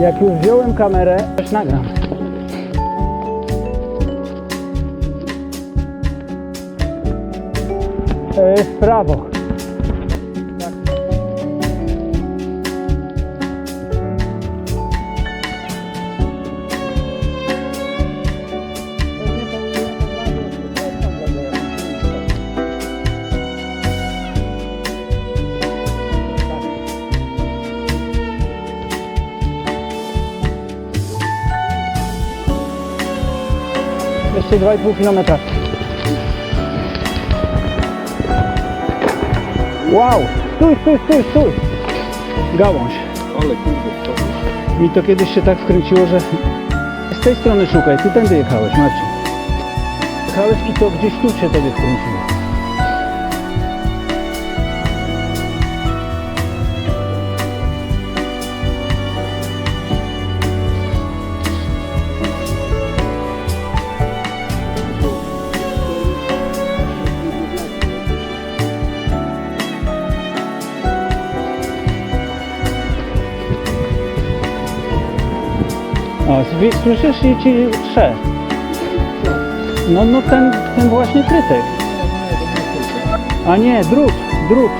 Jak już wziąłem kamerę, coś nagram. E, w prawo. Jeszcze 2,5 km. Wow! Stój, stój, stój, stój! Gałąź. Ale kurde, co? Mi to kiedyś się tak wkręciło, że z tej strony szukaj, ty tędy jechałeś, Marcin. Jechałeś i to gdzieś tu się tobie wkręciło. Słyszysz i ci trze. No, no ten, ten właśnie krytek. A nie, drut, drut.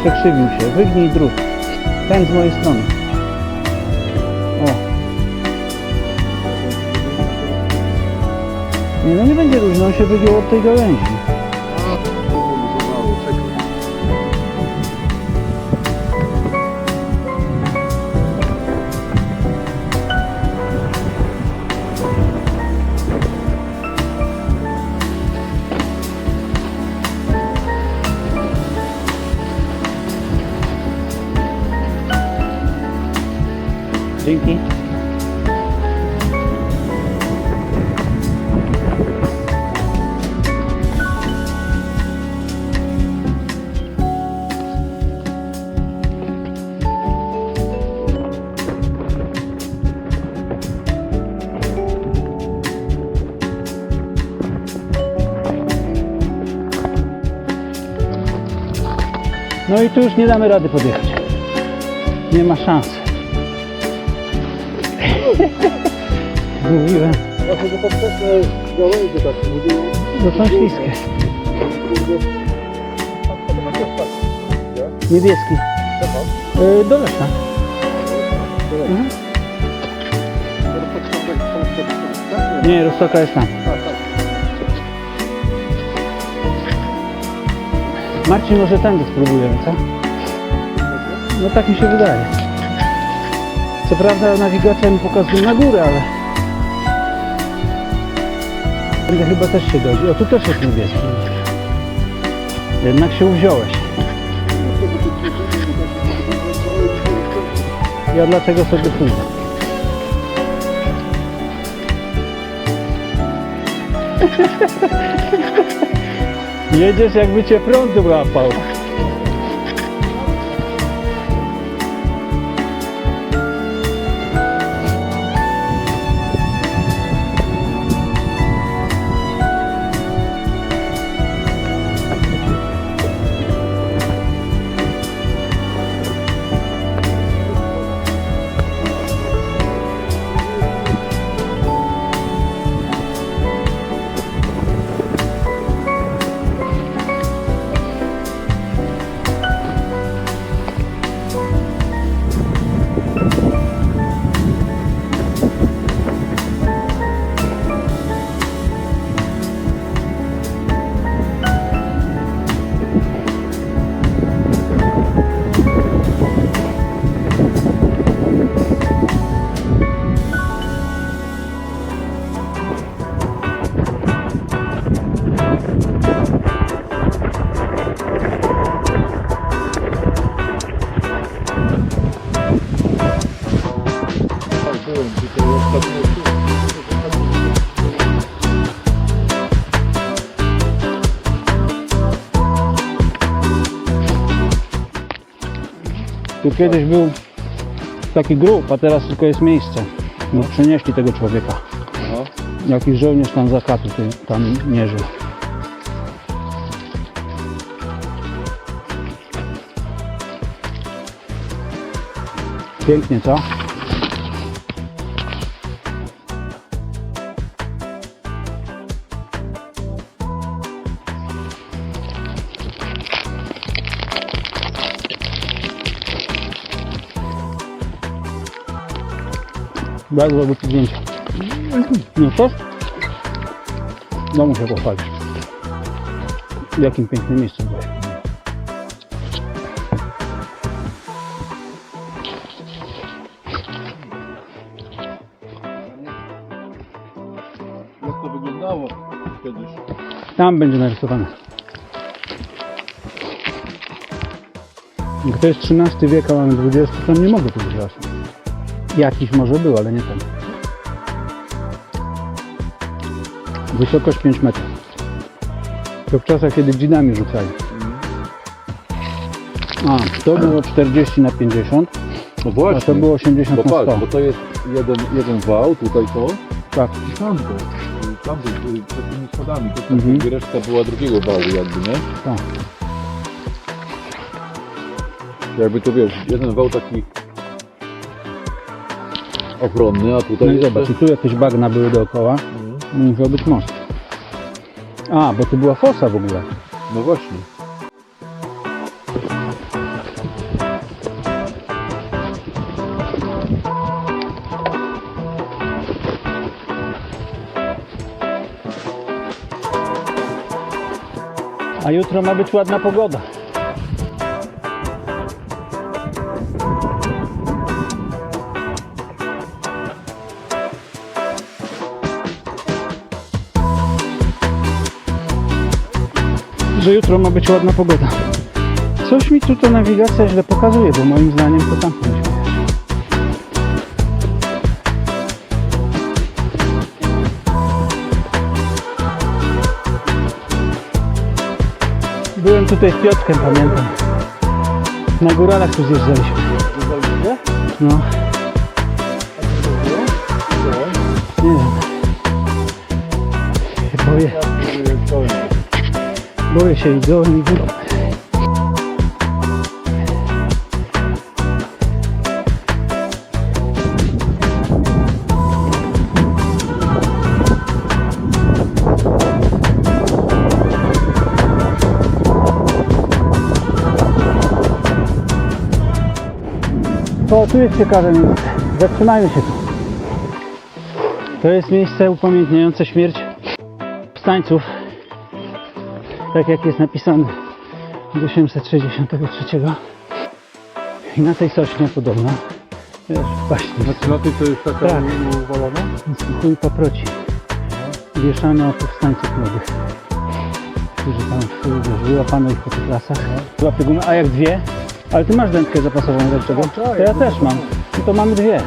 Przekrzywił się, wygnij drut. Ten z mojej strony. O. Nie, no nie będzie różno, on się wygiął od tej gałęzi. No i tu już nie damy rady podjechać. Nie ma szans. Mówiłem, Właśnie to mówiły. to są śliskie. Tak. Niebieski. Yy, do Leszna. Mhm. Tak tak? Nie, Rostoka jest tam. Marcin, może tędy spróbujemy, co? No tak mi się wydaje. Co prawda nawigacja mi pokazuje na górę, ale... Tędy chyba też się dojdzie. O, tu też jest niebieski. Jednak się uwziąłeś. Ja dlatego sobie pójdę. Jedziesz jakby cię prąd łapał. Tu kiedyś był taki grób, a teraz tylko jest miejsce. No, przenieśli tego człowieka. No. Jakiś żołnierz tam zakatu tam nie żył. Pięknie, co? Bardzo dobre zdjęcie. Nie chcesz? No muszę pochwalić. Jakim pięknym miejscu byłeś. Jak to wyglądało kiedyś? Tam będzie narysowane. To jest XIII wiek, a mamy XX, to nie mogę właśnie. Jakiś może był, ale nie ten. Wysokość 5 metrów. To w czasach, kiedy dżinami rzucali. A, to było 40 na 50, No a właśnie. to było 80 Bo na patrz, 100. bo to jest jeden, jeden wał, tutaj to. Tak. I tam to. I Tam to, y, przed tymi schodami. To Mhm. mhm. reszta była drugiego wału jakby, nie? Tak. Jakby to wiesz, jeden wał taki ochronny, a tutaj No i jeszcze- zobacz, i tu jakieś bagna były dookoła. Mhm. Musiał być most. A, bo tu była fosa w ogóle. No właśnie. A jutro ma być ładna pogoda. Że jutro ma być ładna pogoda. Coś mi tu ta nawigacja źle pokazuje, bo moim zdaniem to tam jechać. Byłem tutaj z Piotrkiem, pamiętam. Na góralach tu zjeżdżaliśmy. No, nie wiem. Boję, boję się i dołem i górą. O, tu jest ciekawe miejsce. Zatrzymajmy się tu. To jest miejsce upamiętniające śmierć powstańców. Tak jak jest napisane 1863. I na tej sośnie podobno, wiesz, właśnie, Znaczy na tej to jest taka Tak. uwalona? chuj paproci. Wieszano powstańców młodych. Którzy tam wyłapano ich po tych lasach. Łapy gumy, a jak dwie? Ale ty masz dętkę zapasową dlaczego? tak, To ja też mam. No to mamy dwie.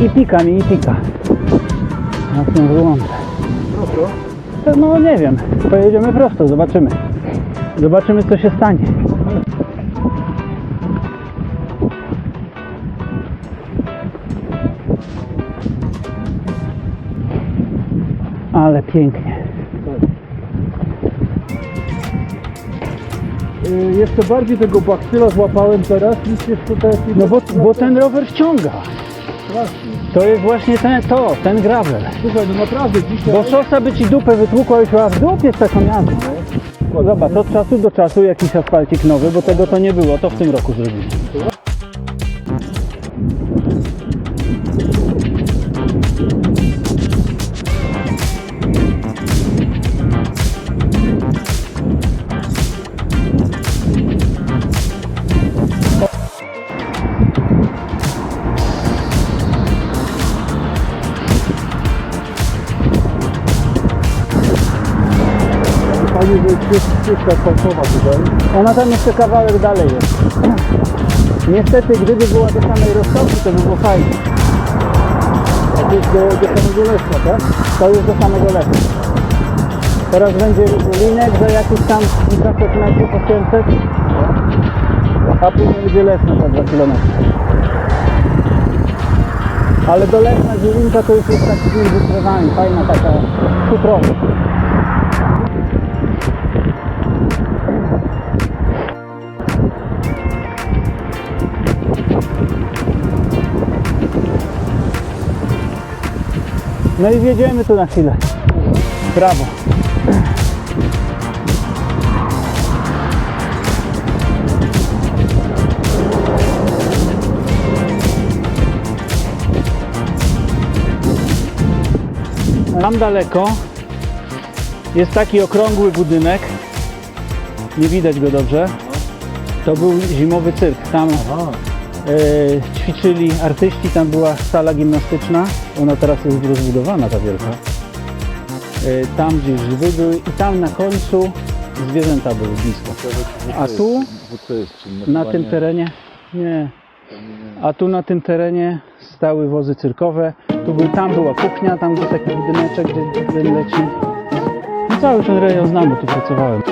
I pika mi, i pika. Na tym wyłączę. Prosto. No nie wiem, pojedziemy prosto, zobaczymy. Zobaczymy co się stanie. Ale pięknie. Y, Jeszcze bardziej tego baktyla złapałem teraz niż jeszcze te... No bo, bo ten rower. Strasznie. To jest właśnie ten, to, ten gravel. Słuchaj, no naprawdę dzisiaj... Bo szosa by ci dupę wytłukła już a w dupie z taką jazdą. Zobacz, od czasu do czasu jakiś asfalcik nowy, bo tego to nie było, to w tym roku zrobili. Fajnie, że jest ścieżka asfaltowa tutaj. Ona tam jeszcze kawałek dalej jest. Niestety, gdyby była do samej roztoki, to by było fajnie. To jest do, do samego Leszna, tak? To już do samego lesu. Teraz będzie linek za jakiś tam kilkaset metrów, 800, a później będzie lesna za 2 km. Ale do lesna dzielinka to już jest taki między drzewami, fajna taka futrowa. No i wjedziemy tu na chwilę. Brawo. Tam daleko jest taki okrągły budynek. Nie widać go dobrze. To był zimowy cyrk. Tam Aha. E, ćwiczyli artyści, tam była sala gimnastyczna. Ona teraz jest rozbudowana, ta wielka. E, tam gdzieś żywy były i tam na końcu zwierzęta były blisko. A tu na tym terenie nie. A tu na tym terenie stały wozy cyrkowe. Tu był, tam była kuchnia, tam był taki budyneczek, gdzie ten leci. No cały ten rejon znam, bo tu pracowałem.